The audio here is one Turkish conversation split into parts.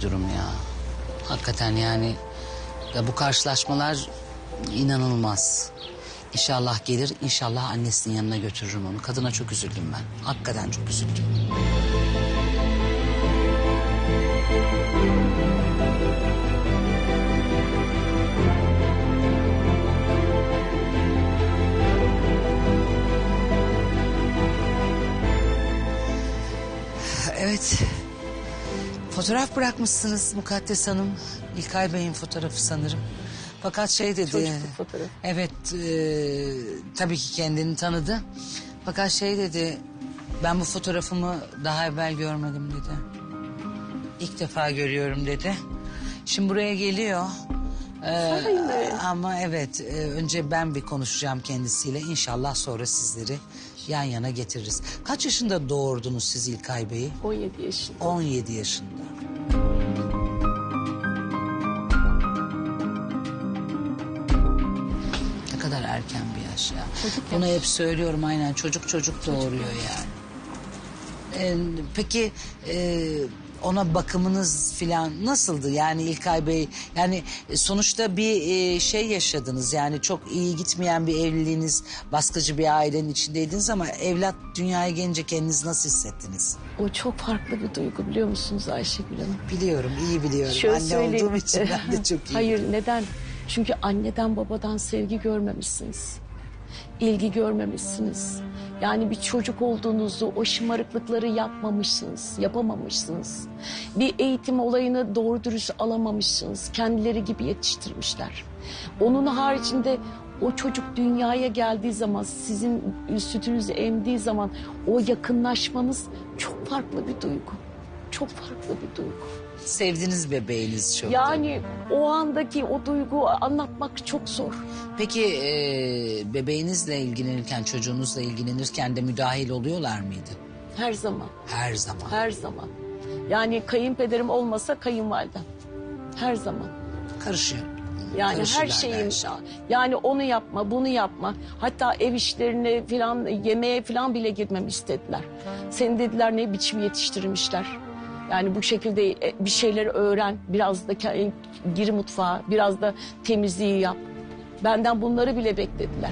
durum ya. Hakikaten yani ya bu karşılaşmalar inanılmaz. İnşallah gelir, inşallah annesinin yanına götürürüm onu. Kadına çok üzüldüm ben. Hakikaten çok üzüldüm. Fotoğraf bırakmışsınız Mukaddes Hanım. İlkay Bey'in fotoğrafı sanırım. Fakat şey dedi. Çocukluk fotoğrafı. Evet e, tabii ki kendini tanıdı. Fakat şey dedi. Ben bu fotoğrafımı daha evvel görmedim dedi. İlk defa görüyorum dedi. Şimdi buraya geliyor. Ee, ama evet e, önce ben bir konuşacağım kendisiyle. İnşallah sonra sizleri yan yana getiririz. Kaç yaşında doğurdunuz siz İlkay Bey'i? 17 yaşında. 17 yaşında. Yaş ya. Bunu hep söylüyorum aynen çocuk çocuk doğuruyor yani. Ee, peki e, ona bakımınız filan nasıldı yani İlkay Bey? Yani sonuçta bir e, şey yaşadınız yani çok iyi gitmeyen bir evliliğiniz, baskıcı bir ailenin içindeydiniz ama evlat dünyaya gelince kendinizi nasıl hissettiniz? O çok farklı bir duygu biliyor musunuz Ayşegül Hanım? Biliyorum, iyi biliyorum. Şöyle Anne söyleyeyim. olduğum için ben de çok iyi. Hayır neden? Çünkü anneden babadan sevgi görmemişsiniz. İlgi görmemişsiniz. Yani bir çocuk olduğunuzu o şımarıklıkları yapmamışsınız, yapamamışsınız. Bir eğitim olayını doğru dürüst alamamışsınız. Kendileri gibi yetiştirmişler. Onun haricinde o çocuk dünyaya geldiği zaman, sizin sütünüzü emdiği zaman o yakınlaşmanız çok farklı bir duygu. Çok farklı bir duygu. Sevdiniz bebeğiniz çok. Yani o andaki o duygu anlatmak çok zor. Peki e, bebeğinizle ilgilenirken, çocuğunuzla ilgilenirken de müdahil oluyorlar mıydı? Her zaman, Her zaman. her zaman. Yani kayınpederim olmasa kayınvalidem. Her zaman. Karışıyor. Yani her şeyim. her şey. Yani onu yapma, bunu yapma. Hatta ev işlerine falan, yemeğe falan bile girmemi istediler. Seni dediler ne biçim yetiştirmişler. Yani bu şekilde e, bir şeyleri öğren, biraz da gir mutfağa, biraz da temizliği yap. Benden bunları bile beklediler.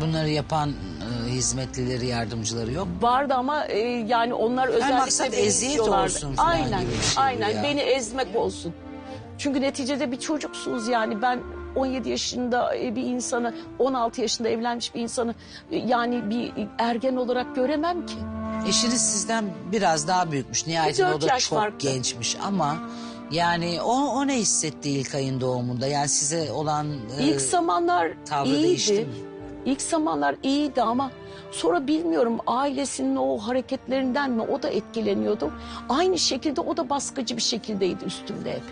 Bunları yapan e, hizmetlileri, yardımcıları yok. Vardı ama e, yani onlar özellikle maksat beni eziyet olsun falan Aynen, gibi bir şey aynen. ya. Beni ezmek olsun. Çünkü neticede bir çocuksunuz yani ben 17 yaşında e, bir insanı 16 yaşında evlenmiş bir insanı e, yani bir ergen olarak göremem ki. Eşiniz sizden biraz daha büyükmüş. Nihayetinde o da yaş çok farklı. gençmiş ama... Yani o, o ne hissetti ilk ayın doğumunda? Yani size olan... e, İlk zamanlar tavrı iyiydi. değişti mi? İlk zamanlar iyiydi ama sonra bilmiyorum ailesinin o hareketlerinden mi o da etkileniyordu. Aynı şekilde o da baskıcı bir şekildeydi üstümde hep.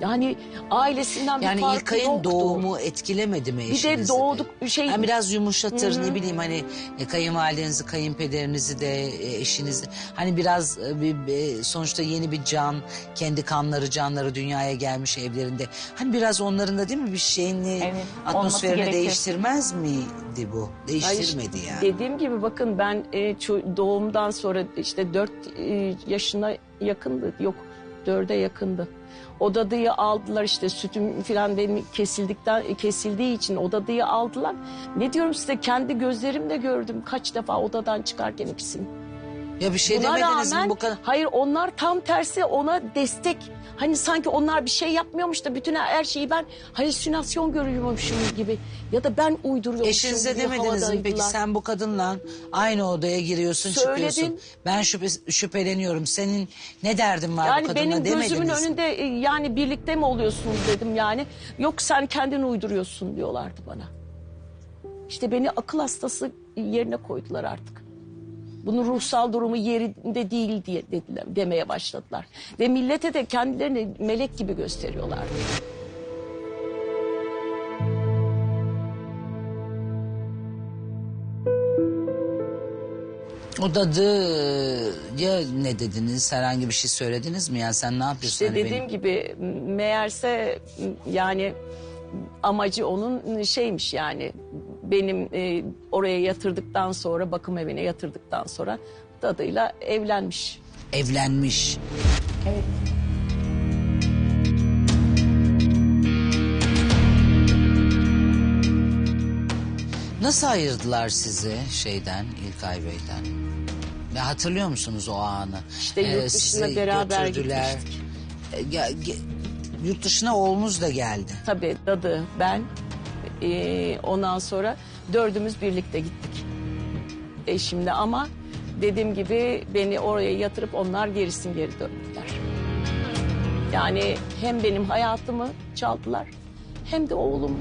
Yani ailesinden bir Yani farkı ilk ayın yoktu. doğumu etkilemedi mi Bir eşinizi? de doğduk şey Yani biraz yumuşatır ne bileyim hani e, kayınvalidenizi, kayınpederinizi de e, eşinizi. Hani biraz e, bir, bir- sonuçta yeni bir can, kendi kanları canları dünyaya gelmiş evlerinde. Hani biraz onların da değil mi bir şeyini Evet, olması atmosferini gerekir. değiştirmez miydi bu? Değiştirmedi Hayır, yani. Dediğim gibi bakın ben e, ço- doğumdan sonra işte dört e, yaşına yakındı. Yok dörde yakındı. O dadıyı aldılar işte sütüm falan benim kesildikten kesildiği için o dadıyı aldılar. Ne diyorum size kendi gözlerimle gördüm kaç defa odadan çıkarken ikisini. Ya bir şey Buna demediniz rağmen mi bu kadar? hayır onlar tam tersi ona destek. Hani sanki onlar bir şey yapmıyormuş da bütün her şeyi ben halüsinasyon görüyormuşum gibi. Ya da ben uyduruyormuşum Eşinize gibi demediniz mi peki sen bu kadınla aynı odaya giriyorsun Söyledim. çıkıyorsun. Ben şüphe, şüpheleniyorum. Senin ne derdin var bu Yani kadınla benim demediniz gözümün mi? önünde e, yani birlikte mi oluyorsunuz dedim yani. Yok sen kendin uyduruyorsun diyorlardı bana. İşte beni akıl hastası yerine koydular artık. Bunun ruhsal durumu yerinde değil diye dediler, demeye başladılar. Ve millete de kendilerini melek gibi gösteriyorlardı. O dadı ya ne dediniz? Herhangi bir şey söylediniz mi? Yani sen ne yapıyorsun? İşte Hani dediğim benim- gibi meğerse yani amacı onun şeymiş yani benim e, oraya yatırdıktan sonra bakım evine yatırdıktan sonra dadıyla evlenmiş. Evlenmiş. Evet. Nasıl ayırdılar sizi şeyden İlkay Bey'den? Ya hatırlıyor musunuz o anı? Ee, İşte yurt dışına sizi beraber götürdüler. gitmiştik. Ee, ya, ge- yurt dışına oğlunuz da geldi. Tabii dadı, ben, ee, ondan sonra dördümüz birlikte gittik. Eşimle ama dediğim gibi beni oraya yatırıp onlar gerisin geri döndüler. Yani hem benim hayatımı çaldılar hem de oğlumu.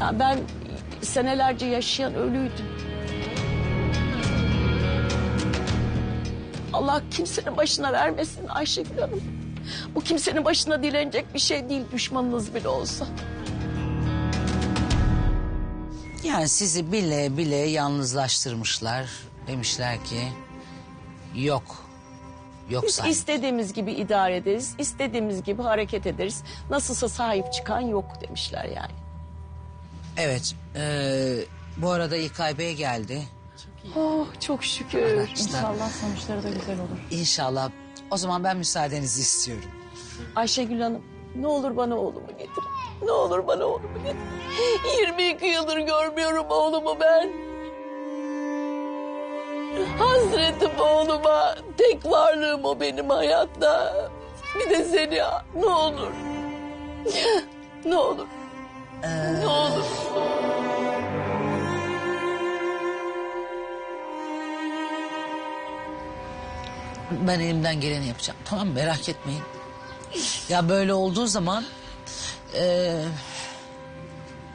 Ya ben senelerce yaşayan ölüydüm. Allah kimsenin başına vermesin Ayşegül Hanım. Bu kimsenin başına dilenecek bir şey değil düşmanınız bile olsa. Yani sizi bile bile yalnızlaştırmışlar. Demişler ki yok. Yok Biz say. istediğimiz gibi idare ederiz, istediğimiz gibi hareket ederiz. Nasılsa sahip çıkan yok demişler yani. Evet. eee, bu arada İlkay Bey geldi. Oh çok şükür. İnşallah sonuçları da güzel olur. İnşallah. O zaman ben müsaadenizi istiyorum. Ayşegül Hanım ne olur bana oğlumu getirin. Ne olur bana oğlumu getirin. 22 yıldır görmüyorum oğlumu ben. Hasretim oğluma. Tek varlığım o benim hayatta. Bir de seni ne olur. Ne olur. Ne olur. Ben elimden geleni yapacağım. Tamam mı? merak etmeyin. Ya böyle olduğu zaman eee,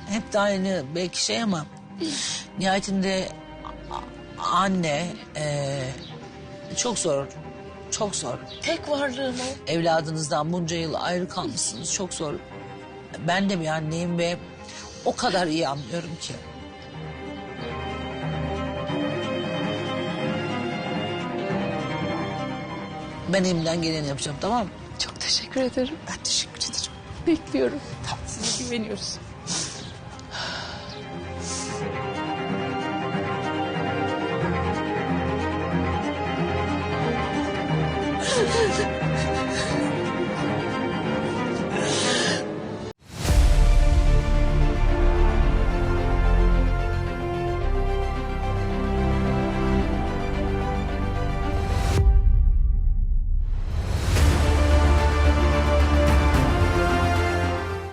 hep de aynı belki şey ama nihayetinde anne eee, çok zor. Çok zor. Tek varlığım o. Evladınızdan bunca yıl ayrı kalmışsınız. Çok zor. Ben de bir anneyim ve o kadar iyi anlıyorum ki. Ben elimden geleni yapacağım tamam mı? Çok teşekkür ederim. Ben teşekkür ederim. Bekliyorum. Size güveniyoruz.